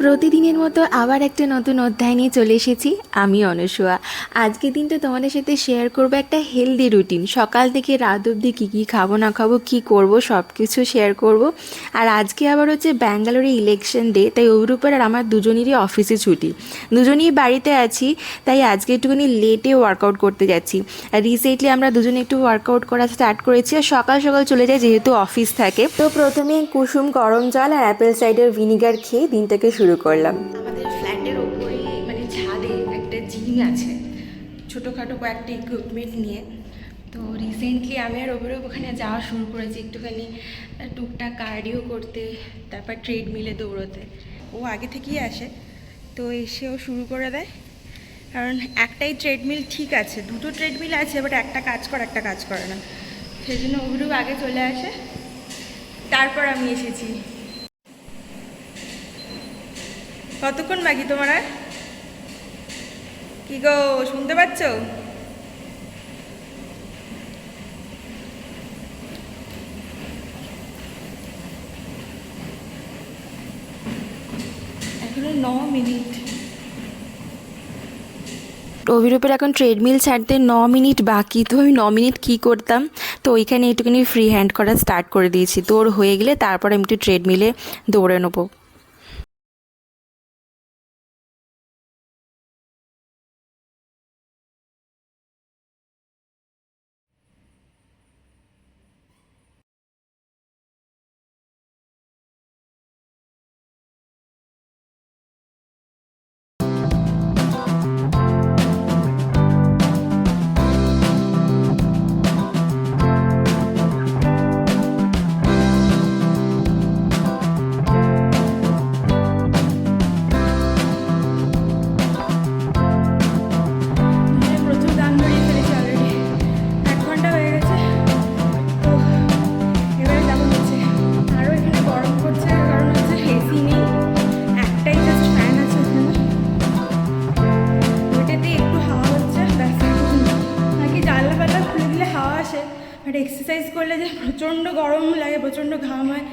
প্রতিদিনের মতো আবার একটা নতুন অধ্যায় নিয়ে চলে এসেছি। আমি অনসুয়া আজকের দিনটা তোমাদের সাথে শেয়ার করব একটা হেলদি রুটিন সকাল থেকে রাত অবধি কী কী খাব, না খাব, কী করব সব কিছু শেয়ার করব। আর আজকে আবার হচ্ছে ব্যাঙ্গালোরে ইলেকশন ডে তাই ওর উপর আর আমার দুজনেরই অফিসে ছুটি। দুজনেই বাড়িতে আছি, তাই আজকে একটুখানি লেটে ওয়ার্কআউট করতে যাচ্ছি। আর রিসেন্টলি আমরা দুজনে একটু ওয়ার্কআউট করা স্টার্ট করেছি আর সকাল সকাল চলে যাই যেহেতু অফিস থাকে। তো প্রথমে কুসুম গরম জল আর অ্যাপেল সাইডার ভিনিগার খেয়ে দিনটাকে শুরু করলাম। আমাদের ফ্ল্যাটের ওপরে মানে ছাদে একটা জিম আছে, ছোটোখাটো কয়েকটা ইকুইপমেন্ট নিয়ে। তো রিসেন্টলি আমি আর ওপরে ওখানে যাওয়া শুরু করেছি, একটুখানি টুকটাক কার্ডিও করতে, তারপর ট্রেডমিলে দৌড়োতে। ও আগে থেকেই আসে, তো এসেও শুরু করে দেয়। কারণ একটাই ট্রেডমিল ঠিক আছে, দুটো ট্রেডমিল আছে বাট একটা কাজ করে, একটা কাজ করে না। সেই জন্য অভিরূপ আগে চলে আসে। তারপর আমি এসেছি। কতক্ষণ বাকি তোমার আর? কি গো, শুনতে পাচ্ছ? এখনও ন মিনিট। অভিরূপের এখন ট্রেডমিল ছাড়তে ন মিনিট বাকি, তো আমি ন মিনিট কী করতাম? তো ওইখানে একটুখানি ফ্রি হ্যান্ড করা স্টার্ট করে দিয়েছি। ওর হয়ে গেলে তারপর আমি একটু ট্রেডমিলে দৌড়ে নেব। প্রচণ্ড গরম লাগে, প্রচণ্ড ঘাম হয়।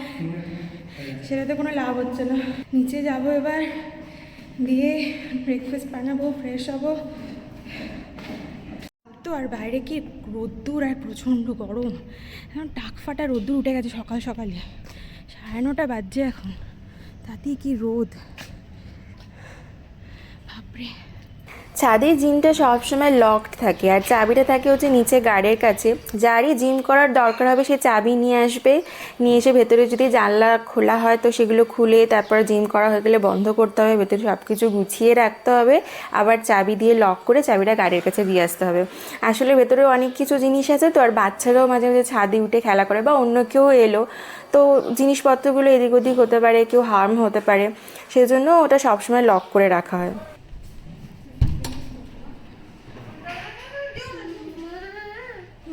সেটাতে কোনো লাভ হচ্ছে না। নিচে যাব এবার দিয়ে ব্রেকফাস্ট বানাবো ফ্রেশ হব। তো আর বাইরে কি রোদ্দুর আর প্রচণ্ড গরম। এখন টাক ফাটা রোদ্দুর উঠে গেছে সকাল সকালে। সাড়ে নটা বাজছে এখন। তাতেই কি রোদ। ছাদের জিমটা সবসময় লকড থাকে, আর চাবিটা থাকে হচ্ছে নিচে গার্ডের কাছে। যারই জিম করার দরকার হবে, সে চাবি নিয়ে আসবে। নিয়ে এসে ভেতরে যদি জানলা খোলা হয়, তো সেগুলো খুলে তারপর জিম করা হয়ে গেলে বন্ধ করতে হবে। ভেতরে সব কিছু গুছিয়ে রাখতে হবে। আবার চাবি দিয়ে লক করে চাবিটা গাড়ির কাছে দিয়ে আসতে হবে। আসলে ভেতরে অনেক কিছু জিনিস আছে, তো আর বাচ্চারাও মাঝে মাঝে ছাদে উঠে খেলা করে, বা অন্য কেউ এলো। তো জিনিসপত্রগুলো এদিক ওদিক হতে পারে, কেউ হার্ম হতে পারে। সেজন্য ওটা সবসময় লক করে রাখা হয়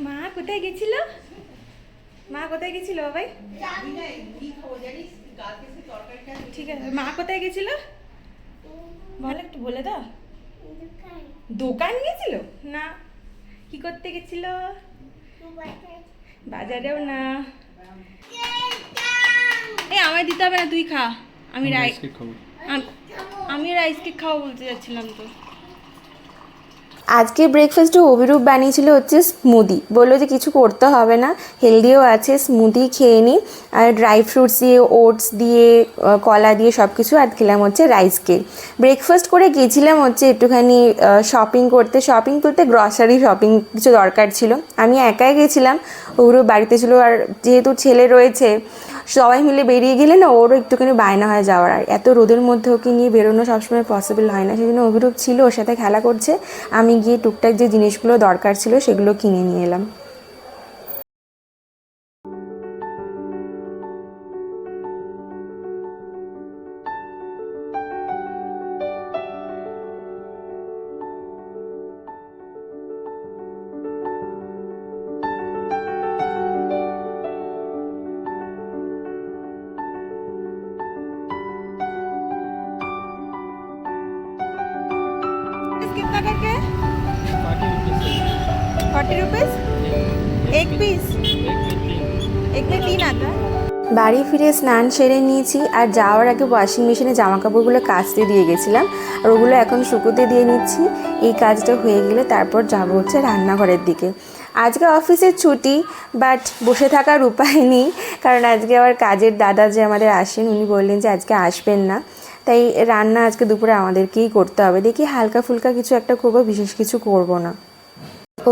মা কোথায় গেছিল? মা কোথায় গেছিল ভাই ঠিক আছে মা কোথায় গেছিল? বল একটু বলে দাও। দোকান গেছিল? না। কি করতে গেছিল? বাজারেও না। এই আমায় দিতে হবে না তুই খা। আমি রাই আম- আমি রাইস কেক খাওয়া বলতে যাচ্ছিলাম তো। আজকে ব্রেকফাস্টে অভিরূপ বানিয়েছিল হচ্ছে স্মুদি বলল যে কিছু করতে হবে না হেলদিও আছে স্মুদি খেয়ে নিই আর ড্রাই ফ্রুটস দিয়ে ওটস দিয়ে কলা দিয়ে সব কিছু আর খেলাম হচ্ছে রাইস কেক ব্রেকফাস্ট করে গেছিলাম হচ্ছে একটুখানি শপিং করতে। শপিং করতে গ্রসারি শপিং কিছু দরকার ছিল। আমি একাই গেছিলাম, অভিরূপ বাড়িতে ছিল। আর যেহেতু ছেলে রয়েছে সবাই মিলে বেরিয়ে গেলে না ওরও একটুখানি বায়না হয়ে যাওয়ার। আর এত রোদের মধ্যে ওকে নিয়ে বেরোনো সবসময় পসিবল হয় না। সেই জন্য অভিরূপ ছিল, ওর সাথে খেলা করছে। আমি গিয়ে টুকটাক যে জিনিসগুলো দরকার ছিল সেগুলো কিনে নিয়ে এলাম। বাড়ি ফিরে স্নান সেরে নিয়েছি আর যাওয়ার আগে ওয়াশিং মেশিনে জামা কাপড়গুলো কাচতে দিয়ে গেছিলাম আর ওগুলো এখন শুকোতে দিয়ে নিচ্ছি। এই কাজটা হয়ে গেলে তারপর যাব হচ্ছে রান্নাঘরের দিকে। আজকে অফিসের ছুটি বাট বসে থাকার উপায় নেই, কারণ আজকে আবার কাজের দাদা যে আমাদের আসেন, উনি বললেন যে আজকে আসবেন না। তাই রান্না আজকে দুপুরে আমাদেরকেই করতে হবে। দেখি হালকা ফুলকা কিছু একটা করব, বিশেষ কিছু করব না।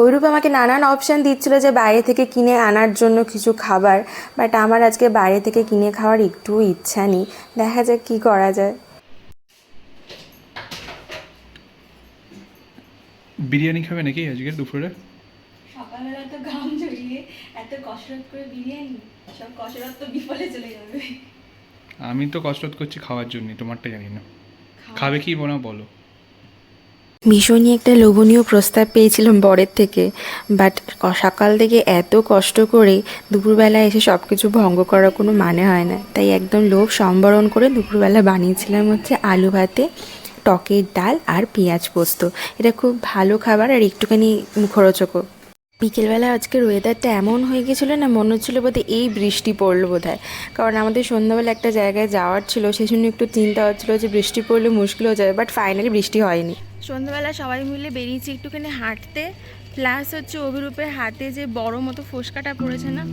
ওইরূপ আমাকে নানান অপশান দিচ্ছিল যে বাইরে থেকে কিনে আনার জন্য কিছু খাবার বাট আমার আজকে বাইরে থেকে কিনে খাওয়ার একটুও ইচ্ছা নেই। দেখা যাক কী করা যায়। বিরিয়ানি খাবে নাকি আজকে দুপুরে? সকালবেলা তো ঘাম ঝরিয়ে এত কসরত করে বিরিয়ানি সব কসরত তো বিফলে চলে যাবে। আমি তো কসরত করছি খাওয়ার জন্য তোমারটা জানি না। খাবে কি বোনা বলো। ভীষণই একটা লোভনীয় প্রস্তাব পেয়েছিলাম বরের থেকে। বাট সকাল থেকে এত কষ্ট করে দুপুরবেলা এসে সব কিছু ভঙ্গ করার কোনো মানে হয় না। তাই একদম লোভ সম্বরণ করে দুপুরবেলা বানিয়েছিলাম হচ্ছে আলু ভাতে, টকের ডাল আর পেঁয়াজ পোস্ত। এটা খুব ভালো খাবার আর একটুখানি মুখরোচকও বিকেলবেলা আজকের ওয়েদারটা এমন হয়ে গেছিল না, মনে হচ্ছিল বোধহয় এই বৃষ্টি পড়ল বোধ হয় কারণ আমাদের সন্ধ্যাবেলা একটা জায়গায় যাওয়ার ছিল সেই জন্য একটু চিন্তা হচ্ছিল যে বৃষ্টি পড়লে মুশকিল হয়ে যাবে বাট ফাইনালি বৃষ্টি হয়নি। সন্ধ্যাবেলা সবাই মিলে বেরিয়েছি একটুখানি হাঁটতে প্লাস হচ্ছে অভিরূপের হাতে যে বড় মতো ফোসকাটা পড়েছে না,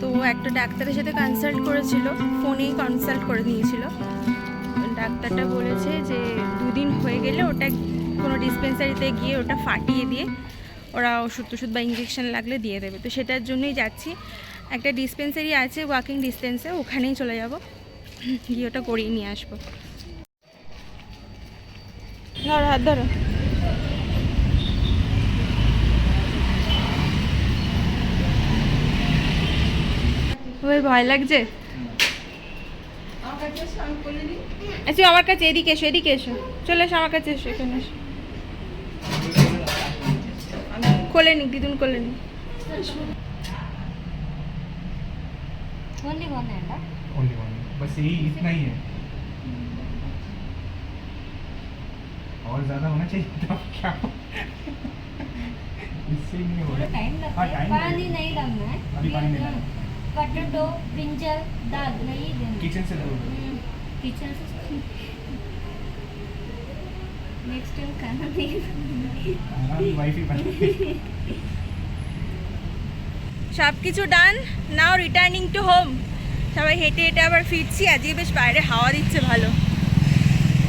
তো একটা ডাক্তারের সাথে কনসাল্ট করেছিল, ফোনেই কনসাল্ট করে নিয়েছিল। ডাক্তারটা বলেছে যে দুদিন হয়ে গেলে ওটা কোনো ডিসপেন্সারিতে গিয়ে ওটা ফাটিয়ে দিয়ে ওরা ওষুধ টষুধ বা ইঞ্জেকশন লাগলে দিয়ে দেবে। তো সেটার জন্যই যাচ্ছি। একটা ডিসপেন্সারি আছে ওয়াকিং ডিস্টেন্সে ওখানেই চলে যাব। গিয়ে ওটা করিয়ে নিয়ে আসব। ধরো হাত ধরো। ওই ভয় লাগছে? আচ্ছা আমার কাছে এদিকে এসো এদিকে এসো। চলে এসো আমার কাছে এসো এখানে এসো। खोलेनी दीदून खोलेनी. ओनली वन है ना ओनली वन बस यही इतना ही है। और ज़्यादा होना चाहिए तो था क्या? इससे नहीं हो रहा टाइम लगता हाँ, है पानी नहीं डालना है। अभी पानी नहीं डालना। पटेटो ब्रिंजल दाल नहीं देना। किचन से हम्म, दो किचन से నెక్స్ట్ সব কিছু done now returning to home সবাই হেঁটে হেঁটে আবার ফিরছি আজকে বেশ বাইরে হাওয়া দিচ্ছে ভালো।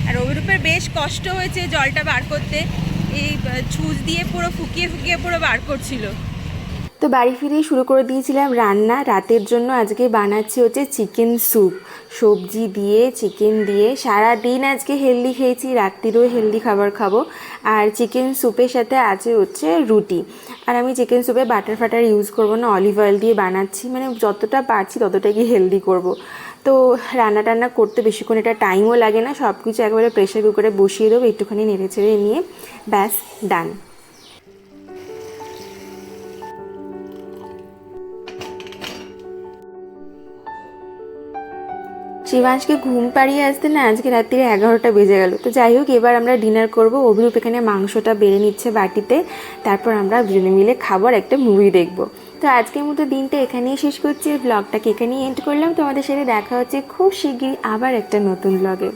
আর ওইরূপের বেশ কষ্ট হয়েছে জলটা বার করতে। এই ছুঁচ দিয়ে পুরো ফুকিয়ে ফুকিয়ে পুরো বার করছিল। তো বাড়ি ফিরেই শুরু করে দিয়েছিলাম রান্না। রাতের জন্য আজকে বানাচ্ছি হচ্ছে চিকেন স্যুপ। সবজি দিয়ে, চিকেন দিয়ে। সারা দিন আজকে হেলদি খেয়েছি, রাত্রিরেও হেলদি খাবার খাব। আর চিকেন স্যুপের সাথে আছে হচ্ছে রুটি। আর আমি চিকেন স্যুপে বাটার ফাটার ইউজ করব না অলিভ অয়েল দিয়ে বানাচ্ছি। মানে যতটা পারছি ততটাই হেলদি করব। তো রান্না টান্না করতে বেশিক্ষণ এটা টাইমও লাগে না সব কিছু একবারে প্রেশার কুকারে বসিয়ে দেবো, একটুখানি নেড়ে ছেড়ে নিয়ে, ব্যাস ডান শিবাংশকে ঘুম পাড়িয়ে আসতে না আজকে রাত্রিরে এগারোটা বেজে গেল। তো যাই হোক, এবার আমরা ডিনার করব। অভিরূপ এখানে মাংসটা বেড়ে নিচ্ছে বাটিতে। তারপর আমরা দুজনে মিলে খাবার একটা মুভি দেখব। তো আজকের মতো দিনটা এখানেই শেষ করছি। ব্লগটাকে এখানেই এন্ড করলাম। তোমাদের সাথে দেখা হচ্ছে খুব শিগগিরই আবার একটা নতুন ব্লগে